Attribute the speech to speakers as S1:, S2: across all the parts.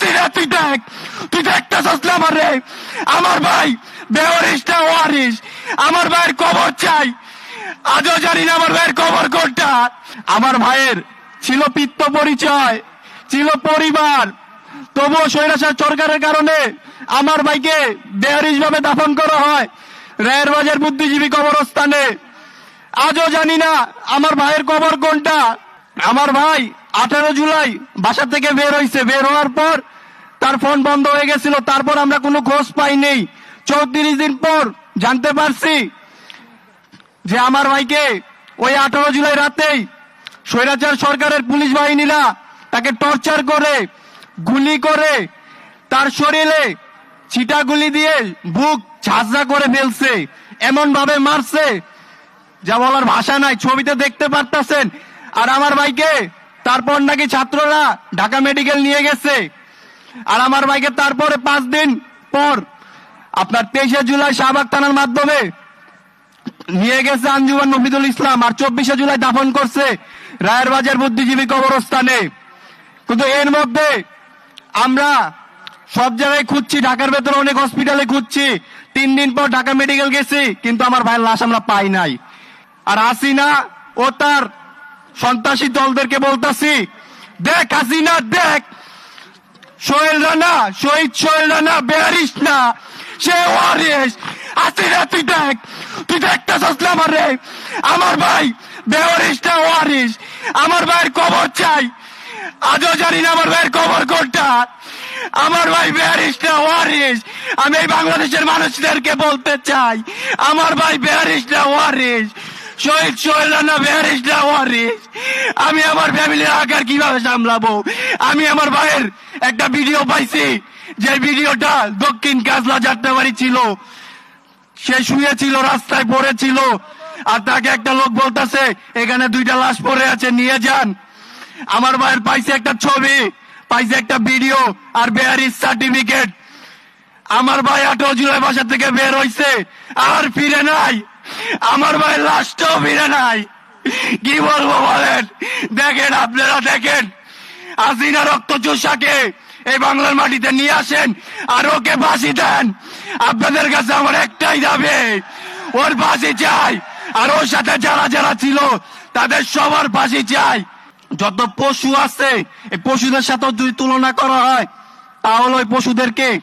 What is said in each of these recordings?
S1: তুই দেখ তুই দেখতে না আমার। রে আমার ভাই বেহরিসটা ওয়ারিস আমার ভাইয়ের কবর চাই। আজও জানি না আমার ভাইয়ের কবর কোনটা। আমার ভাইয়ের ছিল পিত্ত পরিচয়, ছিল পরিবার। তবুও স্বৈরাচার সরকারের কারণে আমার ভাইকে বেহরিস ভাবে দাফন করা হয় রায়ের বাজার বুদ্ধিজীবী কবরস্থানে। আজও জানি না আমার ভাইয়ের কবর কোনটা। আমার ভাই আঠারো জুলাই বাসা থেকে বের হয়েছে বের হওয়ার পর তার ফোন বন্ধ হয়ে গেছিল। তারপর আমরা কোনো খোঁজ পাই নেই চৌত্রিশ দিন পর জানতে পারছি যে আমার ভাইকে ওই আঠারো জুলাই রাতেই স্বৈরাচার সরকারের পুলিশ বাহিনীরা তাকে টর্চার করে, গুলি করে, তার শরীরে ছিটা গুলি দিয়ে বুক ঝাঁঝরা করে ফেলছে এমন ভাবে মারছে, যা বলার ভাষা নাই, ছবিতে দেখতে পারতেছেন। আর আমার ভাইকে তারপর নাকি ছাত্ররা ঢাকা মেডিকেল নিয়ে গেছে। আর আমার ভাইকে তারপরে পাঁচ দিন পর আপনার তেইশে জুলাই শাহবাগ থানার মাধ্যমে নিয়ে গেছে আঞ্জুমান নফিদুল ইসলাম। আর চব্বিশে জুলাই দাফন করছে রায়ের বাজার বুদ্ধিজীবী কবরস্থানে। কিন্তু এর মধ্যে আমরা সব জায়গায় খুঁজছি, ঢাকার ভেতরে অনেক হসপিটালে খুঁজছি। তিন দিন পর ঢাকা মেডিকেল গেছি, কিন্তু আমার ভাইয়ের লাশ আমরা পাই নাই। আর হাসিনা ও তার সন্ত্রাসী দলদেরকে বলতাছি, দেখ হাসিনা, দেখ, সোহেল রানা, শহীদ সোহেল রানা বেয়ারিস না, সে ওয়ারিস হাসিনা, তুই দেখ, তুই আমার? ভাই বেয়ারিস না ওয়ারিস আমার ভাইয়ের কবর চাই। আজও জানি না আমার ভাইয়ের কবর কোনটা। আমার ভাই বেয়ারিস না ওয়ারিস আমি এই বাংলাদেশের মানুষদেরকে বলতে চাই, আমার ভাই বেয়ারিস না ওয়ারিস শহীদ সোহেল রানা বেয়ারিস না ওয়ারিস আমি আমার ফ্যামিলির আকার কীভাবে সামলাবো? আমি আমার ভাইয়ের একটা ভিডিও পাইছি, যে ভিডিওটা দক্ষিণ কাজলা যাত্রাবাড়ি ছিল। সে শুয়েছিল, রাস্তায় পড়েছিল, আর তাকে একটা লোক বলতেছে, এখানে দুইটা লাশ পড়ে আছে, নিয়ে যান। আমার ভাইয়ের পাইছে একটা ছবি, পাইছে একটা ভিডিও আর বেয়ারিস সার্টিফিকেট। আমার ভাই আঠারো জুলাই বাসা থেকে বের হইছে, আর ফিরে নাই। আমার ভাই লাশটাও ফিরে নাই। কি বলব বলেন? দেখেন আপনারা দেখেন। আসিনা রক্ত চোষাকে এই বাংলার মাটিতে নিয়ে আসেন আর ওকে ফাঁসি দেন। আপনাদের কাছে আমার একটাই দাবি, ওর ফাঁসি চাই। আর ওর সাথে যারা যারা ছিল, তাদের সবার ফাঁসি চাই। যত পশু আছে, এই পশুদের সাথেও যদি তুলনা করা হয়, তাহলে ওই পশুদেরকে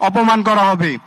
S1: অপমান করা হবে।